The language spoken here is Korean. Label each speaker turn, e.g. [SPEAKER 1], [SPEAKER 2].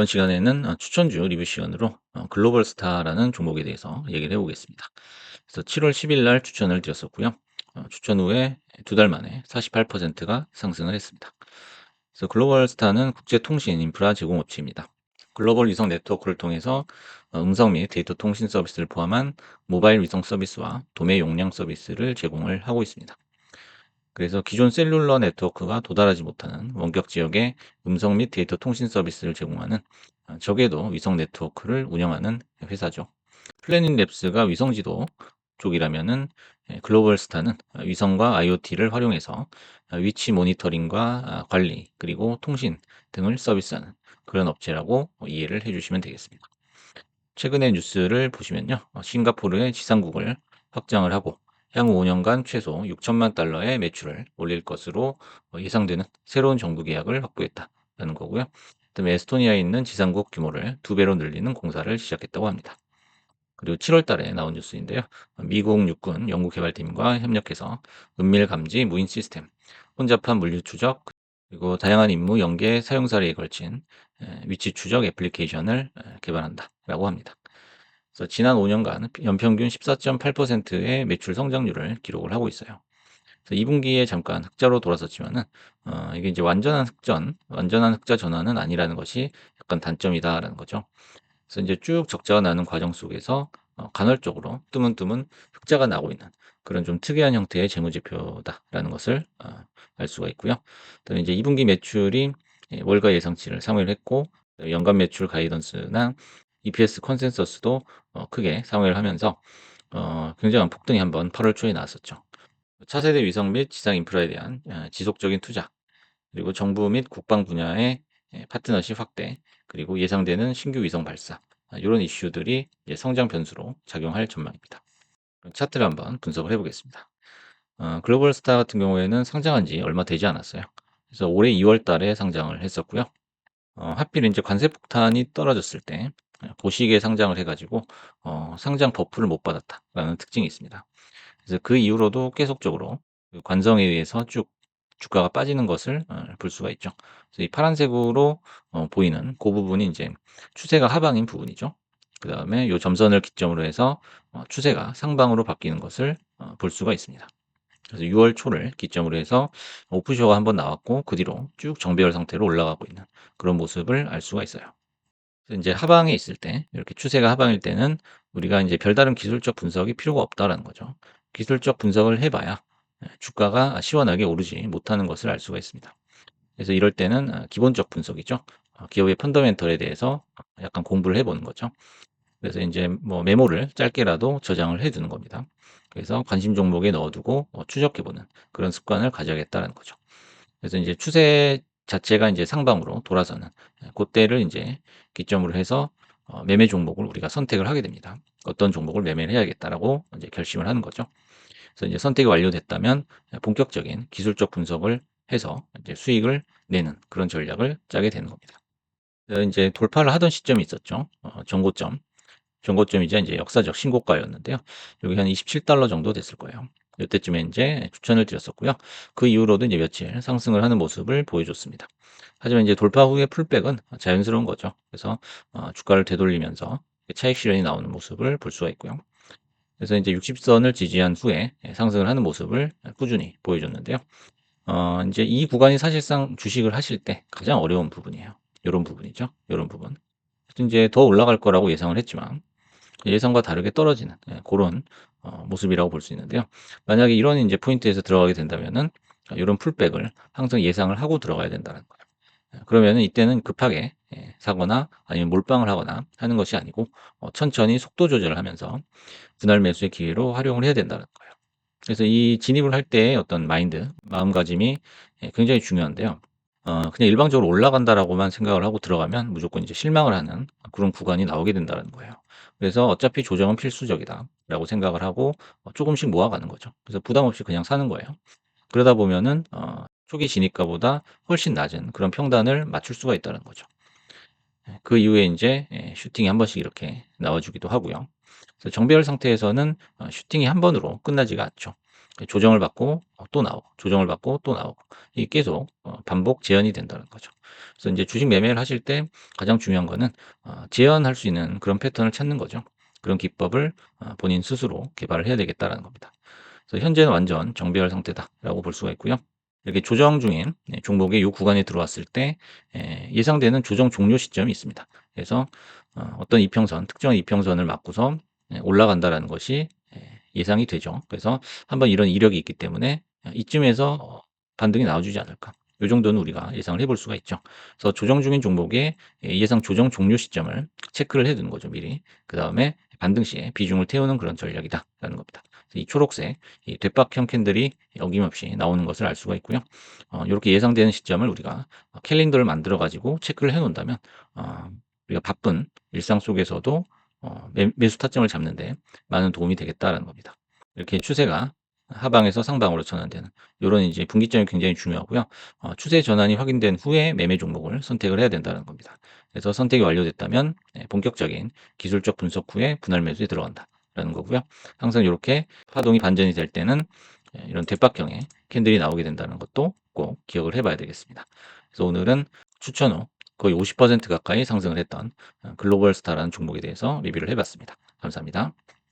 [SPEAKER 1] 이번 시간에는 어, 추천주 리뷰 시간으로 어, 글로벌 스타라는 종목에 대해서 얘기를 해보겠습니다. 그래서 7월 10일 날 추천을 드렸었고요. 어, 추천 후에 두 달 만에 48%가 상승을 했습니다. 그래서 글로벌 스타는 국제 통신 인프라 제공업체입니다. 글로벌 위성 네트워크를 통해서 음성 및 데이터 통신 서비스를 포함한 모바일 위성 서비스와 도매 용량 서비스를 제공을 하고 있습니다. 그래서 기존 셀룰러 네트워크가 도달하지 못하는 원격 지역에 음성 및 데이터 통신 서비스를 제공하는 어, 적에도 위성 네트워크를 운영하는 회사죠. 플래닛 랩스가 위성 지도 쪽이라면은 예, 글로벌 스타는 위성과 IoT를 활용해서 위치 모니터링과 아, 관리 그리고 통신 등을 서비스하는 그런 업체라고 이해를 해주시면 되겠습니다. 최근의 뉴스를 보시면요, 어, 싱가포르의 지상국을 확장을 하고 향후 5년간 최소 6천만 달러의 매출을 올릴 것으로 어, 예상되는 새로운 정부 계약을 확보했다는 거고요. 그다음에 에스토니아에 있는 지상국 규모를 두 배로 늘리는 공사를 시작했다고 합니다. 그리고 7월 달에 나온 뉴스인데요. 미국 육군 연구개발팀과 협력해서 은밀 감지 무인 시스템, 혼잡한 물류 추적, 그리고 다양한 임무 연계 사용 사례에 걸친 위치 추적 애플리케이션을 개발한다라고 합니다. 그래서 지난 5년간 연평균 14.8%의 매출 성장률을 기록을 하고 있어요. 그래서 2분기에 잠깐 흑자로 돌아섰지만은 어, 이게 이제 완전한 흑전, 완전한 흑자 전환은 아니라는 것이 약간 단점이다라는 거죠. 그래서 이제 쭉 적자가 나는 과정 속에서 어, 간헐적으로 뜨문뜨문 흑자가 나고 있는 그런 좀 특이한 형태의 재무제표다라는 것을 어, 알 수가 있고요. 그다음에 이제 2분기 매출이 예, 월가 예상치를 상회를 했고 연간 매출 가이던스나 EPS 컨센서스도 어, 크게 상회를 하면서 어, 굉장한 폭등이 한번 8월 초에 나왔었죠. 차세대 위성 및 지상 인프라에 대한 어, 지속적인 투자, 그리고 정부 및 국방 분야의 예, 파트너십 확대, 그리고 예상되는 신규 위성 발사, 이런 이슈들이 성장 변수로 작용할 전망입니다. 차트를 한번 분석을 해보겠습니다. 어, 글로벌 스타 같은 경우에는 상장한 지 얼마 되지 않았어요. 그래서 올해 2월 달에 상장을 했었고요. 어, 하필 이제 관세 폭탄이 떨어졌을 때 보시기에 상장을 해가지고 어, 상장 버프를 못 받았다라는 특징이 있습니다. 그래서 그 이후로도 계속적으로 그 관성에 의해서 쭉 주가가 빠지는 것을 어, 볼 수가 있죠. 그래서 이 파란색으로 어, 보이는 그 부분이 이제 추세가 하방인 부분이죠. 그 다음에 이 점선을 기점으로 해서 어, 추세가 상방으로 바뀌는 것을 어, 볼 수가 있습니다. 그래서 6월 초를 기점으로 해서 오프쇼가 한번 나왔고 그 뒤로 쭉 정배열 상태로 올라가고 있는 그런 모습을 알 수가 있어요. 이제 하방에 있을 때 이렇게 추세가 하방일 때는 우리가 이제 별다른 기술적 분석이 필요가 없다라는 거죠. 기술적 분석을 해봐야 예, 주가가 시원하게 오르지 못하는 것을 알 수가 있습니다. 그래서 이럴 때는 아, 기본적 분석이죠. 어, 기업의 펀더멘털에 대해서 약간 공부를 해보는 거죠. 그래서 이제 뭐 메모를 짧게라도 저장을 해두는 겁니다. 그래서 관심 종목에 넣어두고 어, 추적해보는 그런 습관을 가져야겠다는 거죠. 그래서 이제 추세 자체가 이제 상방으로 돌아서는 예, 그때를 이제 기점으로 해서 어, 매매 종목을 우리가 선택을 하게 됩니다. 어떤 종목을 매매를 해야겠다라고 이제 결심을 하는 거죠. 그래서 이제 선택이 완료됐다면 본격적인 기술적 분석을 해서 이제 수익을 내는 그런 전략을 짜게 되는 겁니다. 이제 돌파를 하던 시점이 있었죠. 어, 정고점. 정고점이자 이제 역사적 신고가였는데요. 여기 한 27달러 정도 됐을 거예요. 이때쯤에 이제 추천을 드렸었고요. 그 이후로도 이제 며칠 상승을 하는 모습을 보여줬습니다. 하지만 이제 돌파 후의 풀백은 자연스러운 거죠. 그래서 어, 주가를 되돌리면서 차익 실현이 나오는 모습을 볼 수가 있고요. 그래서 이제 60선을 지지한 후에 상승을 하는 모습을 꾸준히 보여줬는데요. 어, 이제 이 구간이 사실상 주식을 하실 때 가장 어려운 부분이에요. 이런 부분이죠. 이런 부분. 이제 더 올라갈 거라고 예상을 했지만 예상과 다르게 떨어지는 예, 그런 어, 모습이라고 볼 수 있는데요. 만약에 이런 이제 포인트에서 들어가게 된다면은 이런 풀백을 항상 예상을 하고 들어가야 된다는 거예요. 예, 그러면은 이때는 급하게 예, 사거나 아니면 몰빵을 하거나 하는 것이 아니고 어, 천천히 속도 조절을 하면서 분할 매수의 기회로 활용을 해야 된다는 거예요. 그래서 이 진입을 할 때의 어떤 마인드, 마음가짐이 예, 굉장히 중요한데요. 어, 그냥 일방적으로 올라간다라고만 생각을 하고 들어가면 무조건 이제 실망을 하는 그런 구간이 나오게 된다는 거예요. 그래서 어차피 조정은 필수적이다라고 생각을 하고 어, 조금씩 모아가는 거죠. 그래서 부담 없이 그냥 사는 거예요. 그러다 보면은 어, 초기 진입가보다 훨씬 낮은 그런 평단을 맞출 수가 있다는 거죠. 예, 그 이후에 이제 예, 슈팅이 한 번씩 이렇게 나와주기도 하고요. 정배열 상태에서는 어, 슈팅이 한 번으로 끝나지가 않죠. 조정을 받고 어, 또 나오고 조정을 받고 또 나오고 이게 계속 어, 반복 재현이 된다는 거죠. 그래서 이제 주식 매매를 하실 때 가장 중요한 거는 어, 재현할 수 있는 그런 패턴을 찾는 거죠. 그런 기법을 어, 본인 스스로 개발을 해야 되겠다라는 겁니다. 그래서 현재는 완전 정배열 상태다라고 볼 수가 있고요. 이렇게 조정 중인 네, 종목의 이 구간에 들어왔을 때 에, 예상되는 조정 종료 시점이 있습니다. 그래서 어, 어떤 이평선, 특정 이평선을 맞고서 예, 올라간다라는 것이 예, 예상이 되죠. 그래서 한번 이런 이력이 있기 때문에 이쯤에서 어, 반등이 나와주지 않을까. 이 정도는 우리가 예상을 해볼 수가 있죠. 그래서 조정 중인 종목의 예, 예상 조정 종료 시점을 체크를 해두는 거죠, 미리. 그 다음에 반등 시에 비중을 태우는 그런 전략이다라는 겁니다. 이 초록색, 이 되박형 캔들이 어김없이 나오는 것을 알 수가 있고요. 어, 이렇게 예상되는 시점을 우리가 캘린더를 만들어 가지고 체크를 해 놓는다면 어, 우리가 바쁜 일상 속에서도 어, 매, 매수 타점을 잡는데 많은 도움이 되겠다라는 겁니다. 이렇게 추세가 하방에서 상방으로 전환되는 이런 이제 분기점이 굉장히 중요하고요. 어, 추세 전환이 확인된 후에 매매 종목을 선택을 해야 된다는 겁니다. 그래서 선택이 완료됐다면 네, 본격적인 기술적 분석 후에 분할 매수에 들어간다라는 거고요. 항상 이렇게 파동이 반전이 될 때는 예, 이런 대박형의 캔들이 나오게 된다는 것도 꼭 기억을 해봐야 되겠습니다. 그래서 오늘은 추천 후 거의 50% 가까이 상승을 했던 어, 글로벌 스타라는 종목에 대해서 리뷰를 해봤습니다. 감사합니다.